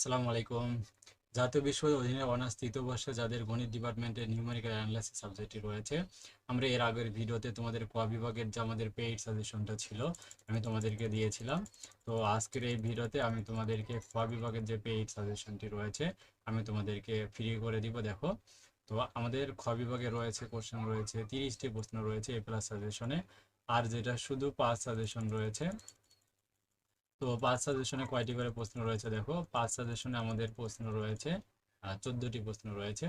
আসসালামু আলাইকুম। জাতীয় বিশ্ববিদ্যালয়ের অধীনে অনার্স তৃতীয় বর্ষে যাদের গণিত ডিপার্টমেন্টে নিউমেরিক্যাল অ্যানালাইসিস সাবজেক্টটি রয়েছে, আমরা এর আগের ভিডিওতে তোমাদের ক বিভাগের যে আমাদের পেইড সাজেশনটা ছিল, আমি তোমাদেরকে দিয়েছিলাম। তো আজকের এই ভিডিওতে আমি তোমাদেরকে ক বিভাগের যে পেইড সাজেশনটি রয়েছে, আমি তোমাদেরকে ফ্রি করে দিব, দেখো। তো আমাদের খ বিভাগে রয়েছে কোশ্চেন রয়েছে, তিরিশটি প্রশ্ন রয়েছে এ প্লাস সাজেশনে আর যেটা শুধু পাঁচ সাজেশন রয়েছে তো পাঁচ সাজেশনে কয়টি করে প্রশ্ন রয়েছে দেখো? পাঁচ সাজেশনে আমাদের প্রশ্ন রয়েছে চোদ্দটি প্রশ্ন রয়েছে।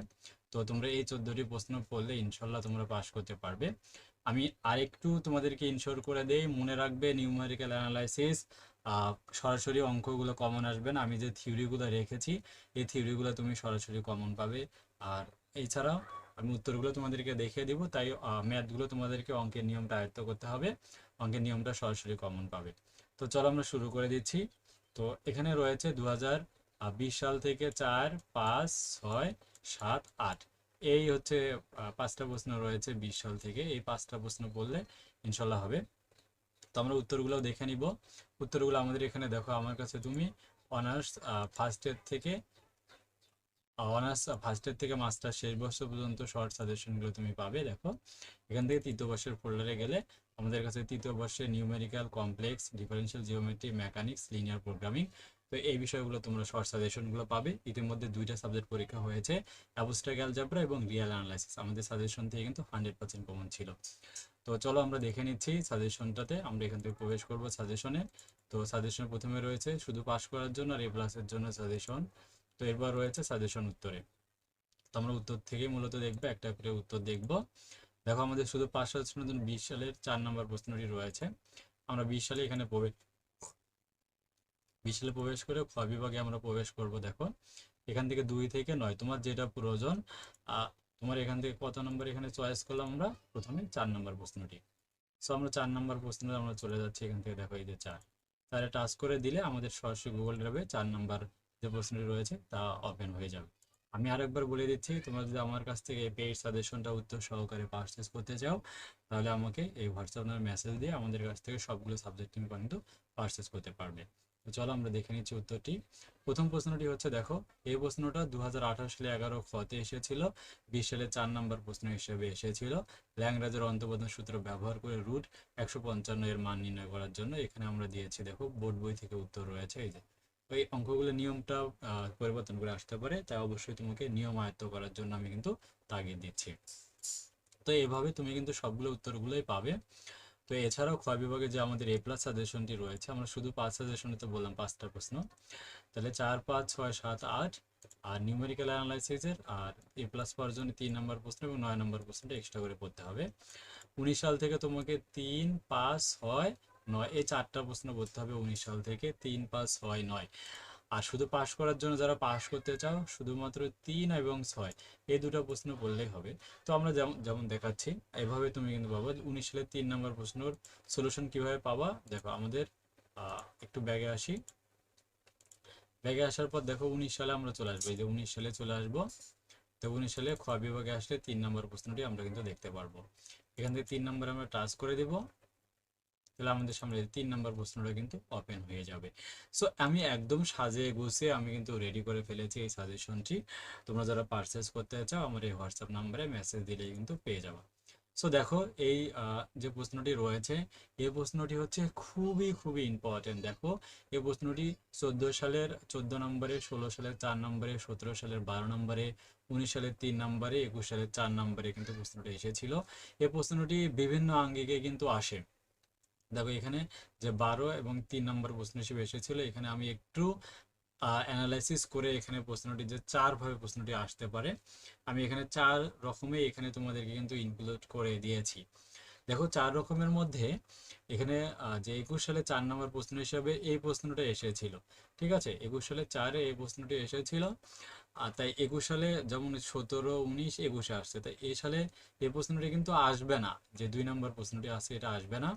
তো তোমরা এই চোদ্দটি প্রশ্ন পড়লে ইনশাল্লাহ তোমরা পাস করতে পারবে। আমি আরেকটু তোমাদেরকে ইনশোর করে দেই, মনে রাখবে নিউমেরিক্যাল অ্যানালাইসিস সরাসরি অঙ্কগুলো কমন আসবে না। আমি যে থিওরিগুলো রেখেছি, এই থিওরিগুলো তুমি সরাসরি কমন পাবে। আর এছাড়াও আমি উত্তরগুলো তোমাদেরকে দেখিয়ে দিব, তাই ম্যাথগুলো তোমাদেরকে অঙ্কের নিয়মটা আয়ত্ত করতে হবে। অঙ্কের নিয়মটা সরাসরি কমন পাবে। তো চলো আমরা শুরু করে দিচ্ছি। তো এখানে রয়েছে দু সাল থেকে চার, পাঁচ, ছয়, সাত, আট। এই হচ্ছে পাঁচটা প্রশ্ন রয়েছে বিশ সাল থেকে। এই পাঁচটা প্রশ্ন বললে ইনশাল্লাহ হবে। তো আমরা উত্তরগুলো দেখে নিব। উত্তরগুলো আমাদের এখানে দেখো। আমার কাছে তুমি অনার্স ফার্স্ট ইয়ার থেকে অনার্স ফার্স্ট ইয়ার থেকে মাস্টার শেষ বছর পর্যন্ত শর্ট সাজেশনগুলো তুমি পাবে, দেখো। এখান থেকে তৃতীয় বর্ষের ফোল্ডারে গেলে আমাদের কাছে তৃতীয় বর্ষে numerical complex differential geometry mechanics linear programming তো এই বিষয়গুলো তোমরা শর্ট সাজেশনগুলো পাবে। ইতিমধ্যে দুইটা সাবজেক্ট পরীক্ষা হয়েছে অ্যাবস্ট্রাক অ্যালজাবরা এবং রিয়েল অ্যানালাইসিস আমাদের সাজেশন থেকে কিন্তু হান্ড্রেড পার্সেন্ট কমন ছিল। তো চলো আমরা দেখে নিচ্ছি সাজেশনটাতে আমরা এখান থেকে প্রবেশ করব সাজেশনে তো সাজেশন প্রথমে রয়েছে, শুধু পাস করার জন্য আর এ প্লাসের জন্য সাজেশন তো এরপর রয়েছে সাজেশন উত্তরে। তো আমরা উত্তর থেকে মূলত দেখব, একটা করে উত্তর দেখব। দেখো, আমাদের শুধু পাঁচশো জন্য বিশ সালের চার নম্বর প্রশ্নটি রয়েছে। আমরা বিশ সালে এখানে প্রবেশ বিশ সালে প্রবেশ করে খ বিভাগে আমরা প্রবেশ করব, দেখো। এখান থেকে দুই থেকে নয়, তোমার যেটা প্রয়োজন তোমার এখান থেকে কত নম্বর এখানে চয়েস করলাম আমরা? প্রথমে চার নম্বর প্রশ্নটি। সো আমরা চার নম্বর প্রশ্ন আমরা চলে যাচ্ছি এখান থেকে, দেখো, এই যে চার। তাহলে টাচ করে দিলে আমাদের সরাসরি গুগল ড্রাইভে চার নম্বর যে প্রশ্নটি রয়েছে, তা ওপেন হয়ে যাবে। আমি আরেকবার বলে দিচ্ছি, তোমরা যদি আমার কাছ থেকে পেইড সাজেশনটা উত্তর সহকারে পারচেস করতে চাও, তাহলে আমাকে এই হোয়াটসঅ্যাপ নামে মেসেজ দিয়ে আমাদের কাছ থেকে সবগুলো সাবজেক্ট তুমি কিন্তু পারচেস করতে পারবে। তো চলো আমরা দেখে নিচ্ছি উত্তরটি। প্রথম প্রশ্নটি হচ্ছে, দেখো, এই প্রশ্নটা দু হাজার আঠারো সালে এগারো খতে এসেছিল, বিশ সালে চার নম্বর প্রশ্ন হিসেবে এসেছিল। ল্যাংরাজের অন্তর্বোধন সূত্র ব্যবহার করে রুট একশো পঞ্চান্ন এর মান নির্ণয় করার জন্য এখানে আমরা দিয়েছি, দেখো, বোর্ড বই থেকে উত্তর রয়েছে, এই যে। ওই অঙ্কগুলো নিয়মটা পরিবর্তন করে আসতে পারে, তাই অবশ্যই তোমাকে নিয়ম আয়ত্ত করার জন্য আমি কিন্তু তাগিদ দিচ্ছি। তো এভাবে তুমি কিন্তু সবগুলো উত্তরগুলোই পাবে। তো এছাড়াও ক্ষয় বিভাগে যে আমাদের এ প্লাস সাজেশনটি রয়েছে, আমরা শুধু পাঁচ সাজেশনে তো বললাম পাঁচটা প্রশ্ন। তাহলে চার, পাঁচ, ছয়, সাত, আট, আর নিউমেরিক্যাল অ্যানালাইসিসের আর এ প্লাস পাওয়ার জন্য তিন নম্বর প্রশ্ন এবং নয় নম্বর প্রশ্নটা এক্সট্রা করে পড়তে হবে। উনিশ সাল থেকে তোমাকে তিন, পাঁচ, ছয় নয়, এই চারটা প্রশ্ন পড়তে হবে উনিশ সাল থেকে। তিন পাঁচ ছয় নয়। আর শুধু পাশ করার জন্য যারা পাশ করতে চাও, শুধুমাত্র তিন এবং ছয়, এই দুটো প্রশ্ন পড়লেই হবে। তো আমরা যেমন যেমন দেখাচ্ছি, এভাবে তুমি কিন্তু পাবো উনিশ সালের তিন নম্বর প্রশ্নর সলিউশন কীভাবে পাবা? দেখো, আমাদের একটু ব্যাগে আসি। ব্যাগে আসার পর দেখো উনিশ সালে আমরা চলে আসব। এই যে উনিশ সালে চলে আসব। তো উনিশ সালে খ বিভাগে আসলে তিন নম্বর প্রশ্নটি আমরা কিন্তু দেখতে পারব। এখান থেকে তিন নম্বর আমরা টাচ করে দেবো। তাহলে আমাদের সামনে তিন নম্বর প্রশ্নটা কিন্তু ওপেন হয়ে যাবে। সো আমি একদম সাজে গুছিয়ে আমি কিন্তু রেডি করে ফেলেছি এই সাজেশনটি তোমরা যারা পারচেস করতে চাও, আমার এই হোয়াটসঅ্যাপ নাম্বারে মেসেজ দিলেই কিন্তু পেয়ে যাবা। সো দেখো এই যে প্রশ্নটি রয়েছে, এই প্রশ্নটি হচ্ছে খুবই খুবই ইম্পর্টেন্ট দেখো, এই প্রশ্নটি চোদ্দ সালের চোদ্দ নম্বরে, ষোলো সালের চার নম্বরে, সতেরো সালের বারো নম্বরে, উনিশ সালের তিন নম্বরে, একুশ সালের চার নম্বরে কিন্তু প্রশ্নটি এসেছিল। এই প্রশ্নটি বিভিন্ন আঙ্গিকে কিন্তু আসে। দেখো এখানে যে বারো এবং তিন নম্বর প্রশ্ন হিসেবে এসেছিল, এখানে আমি একটু অ্যানালাইসিস করে এখানে প্রশ্নটি যে চার ভাবে প্রশ্নটি আসতে পারে। আমি এখানে চার রকমে এখানে তোমাদেরকে কিন্তু ইনক্লুড করে দিয়েছি। দেখো চার রকমের মধ্যে এখানে যে একুশ সালে চার নম্বর প্রশ্ন হিসাবে এই প্রশ্নটা এসেছিল, ঠিক আছে? একুশ সালে চারে এই প্রশ্নটি এসেছিল। আর তাই একুশ সালে যেমন সতেরো, উনিশ, একুশে আসছে, তাই এই সালে এই প্রশ্নটি কিন্তু আসবে না, যে দুই নম্বর প্রশ্নটি আছে এটা আসবে না।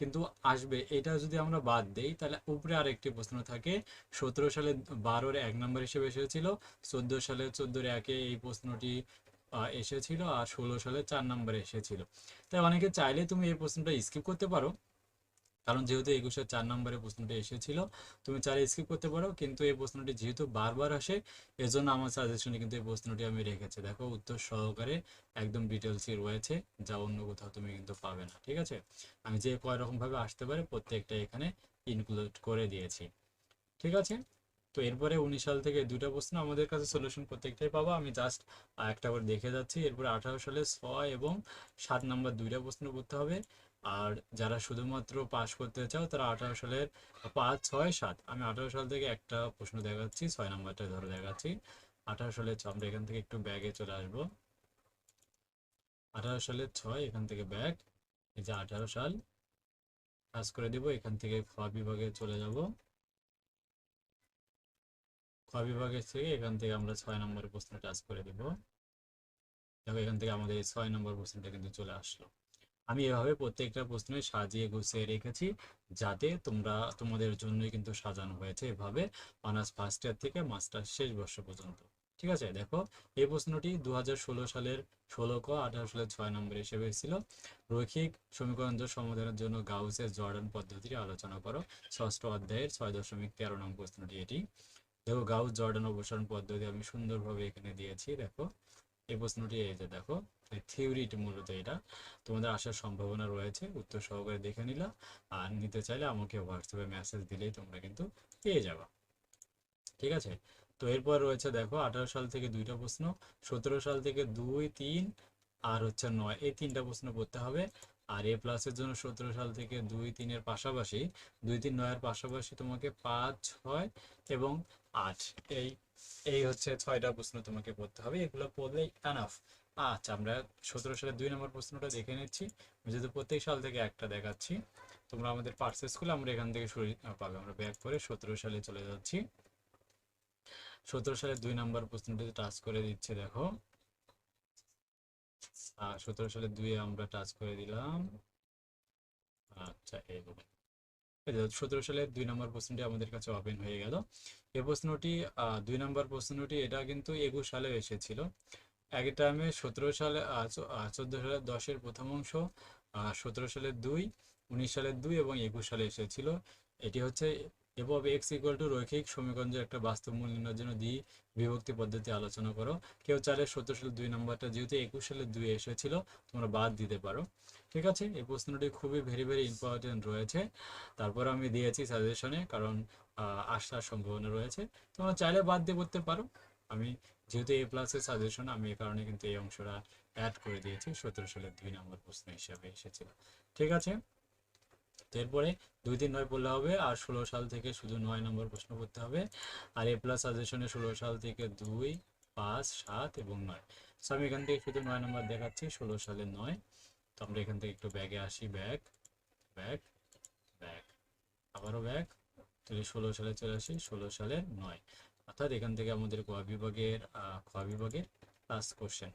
কিন্তু আসবে, এটা যদি আমরা বাদ দেই, তাহলে উপরে আরেকটি প্রশ্ন থাকে, সতেরো সালে বারোর এক নম্বর হিসেবে এসেছিল, চোদ্দ সালে চোদ্দোর একে এই প্রশ্নটি এসেছিল, আর ষোলো সালে চার নম্বরে এসেছিল। তাই অনেকে চাইলে তুমি এই প্রশ্নটা স্কিপ করতে পারো। কারণ যেহেতু একুশের চার নম্বরে প্রশ্নটি এসেছিল, তুমি চাইলে স্কিপ করতে পারো, কিন্তু এই প্রশ্নটি যেহেতু বারবার আসে, এজন্য আমার সাজেশনে কিন্তু এই প্রশ্নটি আমি রেখেছি। দেখো, উত্তর সহকারে একদম ডিটেলসই রয়েছে, যা অন্য কোথাও তুমি কিন্তু পাবে না, ঠিক আছে? আমি যে কয় রকম ভাবে আসতে পারে, প্রত্যেকটা এখানে ইনক্লুড করে দিয়েছি, ঠিক আছে? তো এরপরে উনিশ সাল থেকে দুইটা প্রশ্ন, আমাদের কাছে সলিউশন প্রত্যেকটাই পাবো। আমি জাস্ট একটা করে দেখে যাচ্ছি। এরপরে আঠারো সালে ছয় এবং সাত নাম্বার দুইটা প্রশ্ন করতে হবে। আর যারা শুধুমাত্র পাস করতে চাও, তারা আঠারো সালের পাঁচ, ছয়, সাত। আমি আঠারো সাল থেকে একটা প্রশ্ন দেখাচ্ছি, ছয় নাম্বারটা ধরে দেখাচ্ছি। আঠারো সালের ছ- আমরা এখান থেকে একটু ব্যাগে চলে আসব। আঠারো সালের ছয়, এখান থেকে ব্যাগ। এই যে আঠারো সাল কাজ করে দিব, এখান থেকে খ বিভাগে চলে যাব। খ বিভাগের থেকে এখান থেকে আমরা ছয় নম্বরের প্রশ্ন টাচ করে দিব। দেখো, এখান থেকে আমাদের ছয় নম্বর প্রশ্নটা কিন্তু চলে আসলো। আমি এভাবে প্রত্যেকটা প্রশ্নে সাজিয়ে গুছিয়ে রেখেছি যাতে তোমরা, তোমাদের জন্যই কিন্তু সাজানো হয়েছে এভাবে অনার্স ফার্স্ট ইয়ার থেকে মাস্টার শেষ বর্ষ পর্যন্ত। ঠিক আছে? দেখো, এই প্রশ্নটি দু সালের ষোলো ক, আঠারো সালের ছয় নম্বর হিসেবে ছিল রৈখিক সমীকরণ সমাধানের জন্য গাউসের জর্ডান পদ্ধতির আলোচনা করো। ষষ্ঠ অধ্যায়ের ছয় দশমিক তেরো নম্বর প্রশ্নটি এটি। দেখো গাউস জর্ডান অপসারণ পদ্ধতি আমি সুন্দরভাবে এখানে দিয়েছি। দেখো এই প্রশ্নটি এই যে দেখো থিওরিটি মূলত এটা। তোমাদের আসার সম্ভাবনা রয়েছে, উত্তর সহকারে দেখে নিলা। আর নিতে চাইলে আমাকে হোয়াটসঅ্যাপে মেসেজ দিলেই তোমরা কিন্তু পেয়ে যাবা। ঠিক আছে? তো এরপর রয়েছে দেখো, আঠারো সাল থেকে দুইটা প্রশ্ন, সতেরো সাল থেকে দুই, তিন, আর হচ্ছে নয়। এই তিনটা প্রশ্ন পড়তে হবে। আর এ প্লাসের জন্য সতেরো সাল থেকে দুই, তিনের পাশাপাশি, দুই, তিন, নয়ের পাশাপাশি তোমাকে পাঁচ, ছয় এবং আট। এই এই হচ্ছে ছয়টা প্রশ্ন তোমাকে পড়তে হবে। এগুলো পড়লেই এনাফ আচ্ছা আমরা সতেরো সালে দুই নম্বর প্রশ্নটা দেখে নিচ্ছি। যেহেতু প্রত্যেক সাল থেকে একটা দেখাচ্ছি, তোমরা আমাদের পার্সেস স্কুলে আমরা এখান থেকে শুরু পাবে। আমরা ব্যাক করে সতেরো সালে চলে যাচ্ছি। সতেরো সালে দুই নম্বর প্রশ্নটি টাচ করে দিচ্ছে, দেখো। সতেরো সালে দুই আমরা টাচ করে দিলাম। আচ্ছা এইভাবে সতেরো সালের দুই নম্বর প্রশ্নটি আমাদের কাছে ওপেন হয়ে গেল। এই প্রশ্নটি দুই নম্বর প্রশ্নটি, এটা কিন্তু একুশ সালে এসেছিল। এক টাইমে সতেরো সালে চোদ্দ সালে দশের প্রথম অংশ সতেরো সালের দুই, উনিশ সালের দুই এবং একুশ সালে এসেছিল। এটি হচ্ছে এভাব এক্স ইকুয়াল টু রৈখিক সমীকরণের একটা বাস্তব মূল নির্ণয়ের জন্য দ্বি বিভক্তি পদ্ধতি আলোচনা করো। কেউ চাইলে সতেরো সালের দুই নম্বরটা যেহেতু একুশ সালের দুই এসেছিল, তোমরা বাদ দিতে পারো। ঠিক আছে? এই প্রশ্নটি খুবই ভেরি ভেরি ইম্পর্টেন্ট রয়েছে। তারপর আমি দিয়েছি সাজেশনে কারণ আসার সম্ভাবনা রয়েছে। তোমরা চাইলে বাদ দিয়ে করতে পারো। আমি যেহেতু এ প্লাসের সাজেশন আমি এই কারণে কিন্তু এই অংশটা অ্যাড করে দিয়েছি। সতেরো সালের দুই নম্বর প্রশ্ন হিসাবে এসেছিল। ঠিক আছে? তো এরপরে দুই তিন নয় পড়লে হবে আর ষোলো সাল থেকে শুধু নয় নম্বর প্রশ্ন করতে হবে। আর এ প্লাস সাজেশনে ষোলো সাল থেকে দুই, পাঁচ, সাত এবং নয়। সো আমি এখান থেকে শুধু নয় নম্বর দেখাচ্ছি, ষোলো সালের নয়। তো আমরা এখান থেকে একটু ব্যাগে আসি ব্যাগ ব্যাগ ব্যাগ আবারও ব্যাগ তাহলে ষোলো সালে চলে আসি, ষোলো সালের নয়। অর্থাৎ এখান থেকে আমাদের ক বিভাগের খ বিভাগের লাস্ট কোশ্চেন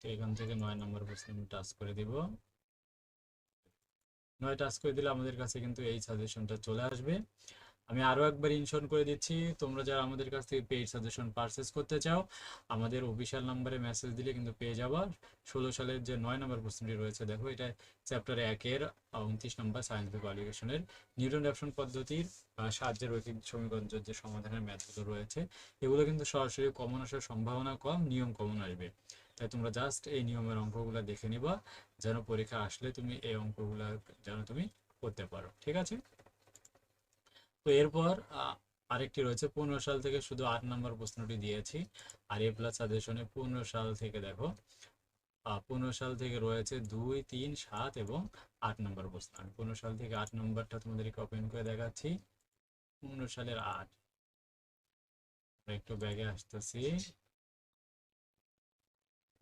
তো এখান থেকে নয় নম্বর প্রশ্ন আমি টাচ করে দিব। নয় টাচ করে দিলে আমাদের কাছে কিন্তু এই সাজেশনটা চলে আসবে। আমি আরও একবার ইনশন করে দিচ্ছি, তোমরা যারা আমাদের কাছ থেকে পেইড সাজেশন পারচেস করতে চাও, আমাদের অফিসিয়াল নাম্বারে মেসেজ দিলে কিন্তু পেয়ে যাবা। ষোলো সালের যে নয় নম্বর প্রশ্নটি রয়েছে, দেখো এটা চ্যাপ্টার একের উনত্রিশ নম্বর সায়েন্স কোয়ালিফিকেশনের নিউটন র্যাপশন পদ্ধতির সাহায্যে রৈখিক সমীকরণের যে সমাধানের ম্যাথগুলো রয়েছে, এগুলো কিন্তু সরাসরি কমন আসার সম্ভাবনা কম, নিয়ম কমন আসবে। তাই তোমরা জাস্ট এই নিয়মের অঙ্কগুলো দেখে নিবা, যেন পরীক্ষা আসলে তুমি এই অঙ্কগুলো যেন তুমি করতে পারো, ঠিক আছে? তো এরপর আরেকটি রয়েছে, পনেরো সাল থেকে শুধু আট নম্বর প্রশ্নটি দিয়েছি, আর এ প্লাস সাজেশনে পনেরো সাল থেকে দেখো পনেরো সাল থেকে রয়েছে দুই, তিন, সাত এবং আট নম্বর প্রশ্ন। আমি পনেরো সাল থেকে আট নম্বরটা তোমাদেরকে ওপেন করে দেখাচ্ছি। পনেরো সালের আট। একটু ব্যাগে আসতেছি।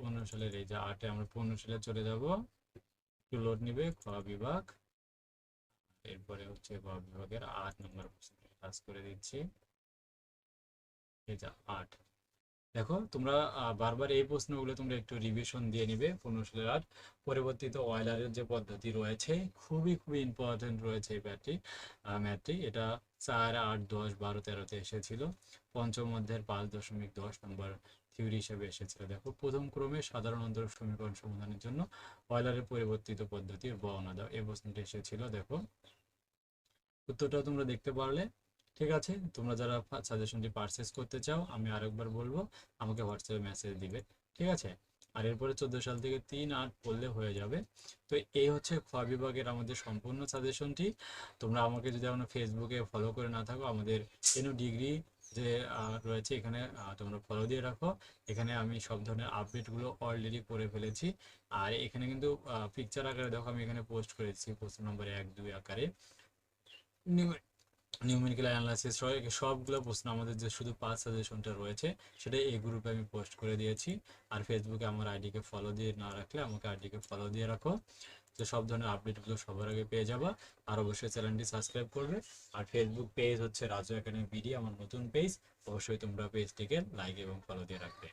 পনেরো সালের এই যে আটে আমরা পনেরো সালে চলে যাব। একটু লোড নিবে, খ বিভাগ। এরপরে হচ্ছে গ বিভাগের আট নম্বর কাজ করে দিচ্ছি। এই যে আট। দেখো, তোমরা বারবার এই প্রশ্নগুলো তোমরা একটু রিভিশন দিয়ে নিবে পনেরো সালের আট পরিবর্তিত অয়লারের যে পদ্ধতি রয়েছে, খুবই খুবই ইম্পর্টেন্ট রয়েছে এই ম্যাথটি ম্যাটটি এটা চার আট দশ বারো তেরোতে এসেছিল। পঞ্চম অধ্যায়ের পাঁচ দশমিক দশ নম্বর থিওরি হিসেবে এসেছিল। দেখো, প্রথম ক্রমে সাধারণ অন্তর সমীকরণ সমাধানের জন্য অয়লারের পরিবর্তিত পদ্ধতির বর্ণনা দাও। এই প্রশ্নটি এসেছিল, দেখো। উত্তরটা তোমরা দেখতে পারলে, ঠিক আছে? তোমরা যারা সাজেশনটি পারচেস করতে চাও, আমি আরেকবার বলব, আমাকে হোয়াটসঅ্যাপে মেসেজ দিবে, ঠিক আছে? আর এরপরে চোদ্দ সাল থেকে তিন আট পড়লে হয়ে যাবে। তো এই হচ্ছে খ বিভাগের আমাদের সম্পূর্ণ সাজেশনটি তোমরা আমাকে যদি এখনও ফেসবুকে ফলো করে না থাকো, আমাদের এনো ডিগ্রি যে রয়েছে এখানে তোমরা ফলো দিয়ে রাখো। এখানে আমি সব ধরনের আপডেটগুলো অলরেডি করে ফেলেছি। আর এখানে কিন্তু পিকচার আকারে দেখো, আমি এখানে পোস্ট করেছি। পোস্ট নম্বর এক, দুই আকারে। নিউমেরিক্যাল অ্যানালাইসিস সবগুলো প্রশ্ন আমাদের যে, শুধু পাঁচ সাজেশনটা রয়েছে, সেটা এই গ্রুপে আমি পোস্ট করে দিয়েছি। আর ফেসবুকে আমার আইডিকে ফলো দিয়ে না রাখলে আমাকে আইডিকে ফলো দিয়ে রাখো। তো সব ধরনের আপডেটগুলো সবার আগে পেয়ে যাবা। আর অবশ্যই চ্যানেলটি সাবস্ক্রাইব করবে। আর ফেসবুক পেজ হচ্ছে রাজু একাডেমি বিডি আমার নতুন পেজ অবশ্যই তোমরা পেজটিকে লাইক এবং ফলো দিয়ে রাখবে।